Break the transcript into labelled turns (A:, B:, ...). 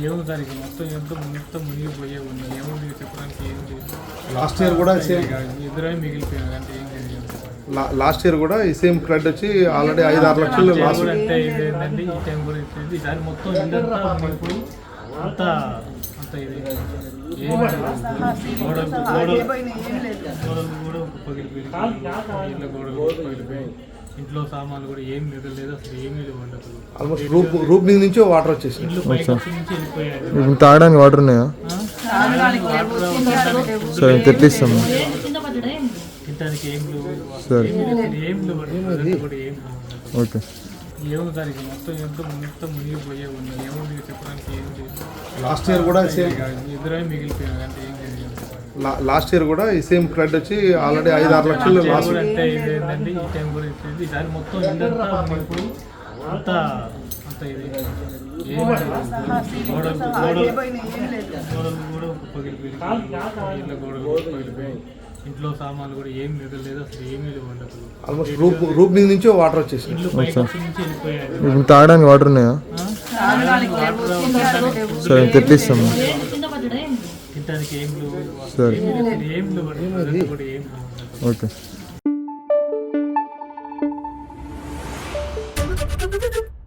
A: ఏమో దానికి మొత్తం ఎంత మొత్తం మునిగిపోయే ఉంది. ఏముంది? చెప్పడానికి ఏంటి
B: లాస్ట్ ఇయర్ కూడా సేమ్
A: ఇద్దరే మిగిలిపోయారు. అంటే ఏం తెలియదు
B: లాస్ట్ ఇయర్ కూడా ఈ సేమ్ ఫ్లడ్ వచ్చి ఆల్రెడీ ఐదు ఆరు లక్షలు లాస్
A: ఏంటంటే ఈ టైం ఇచ్చింది దాని మొత్తం మునిగిపోయి అంతా అంత ఇది ఏం లేదు. గోడలు గోడలు గోడలు కూడా పగిలిపోయి ఇళ్ళ గోడలు పగిలిపోయి ఇంట్లో సామాన్లు కూడా ఏం మిగలేదు అసలు ఏమీ లేవు అసలు.
B: ఆల్మోస్ట్ రూప్ రూప్ మీద నుంచి వాటర్ వచ్చేసింది.
A: ఇల్లు పైకి వచ్చి నుంచి వెళ్ళిపోయారు
C: ఇప్పుడు తాగడానికి వాటర్ ఉన్నాయా? సరే తెప్పిస్తాము
A: తినడానికి ఏం లేవు.
C: సరే.
A: ఏం లేవు కూడా ఏం
C: ఓకే.
A: ఏమో దానికి మొత్తం ఎంత మొత్తం మునిగిపోయే ఉంది. ఏముంది చెప్పడానికి ఏం
B: లాస్ట్ ఇయర్ కూడా సేమ్
A: ఇద్దరే మిగిలిపోయారు. అంటే
B: లాస్ట్ ఇయర్ కూడా ఈ సేమ్ ఫ్లడ్ వచ్చి ఆల్రెడీ ఐదు ఆరు లక్షలు లాస్
A: ఏంటంటే ఈ టైం మొత్తం అంతా అంత ఇది. గోడలు గోడలు పగిలిపోయి ఇళ్ళ గోడలు పగిలిపోయి ఇంట్లో సామాన్లు కూడా ఏం మిగలేదు అసలు ఏమీ లేవు
B: ఆల్మోస్ట్ రూప్ రూప్ మీద నుంచి వాటర్ వచ్చేసింది.
A: ఇల్లు పైకి వచ్చి నుంచి వెళ్ళిపోయారు
C: ఇప్పుడు తాగడానికి వాటర్ ఉన్నాయా? సరే తెప్పిస్తాము సరే
A: ఓకే Thank
C: you.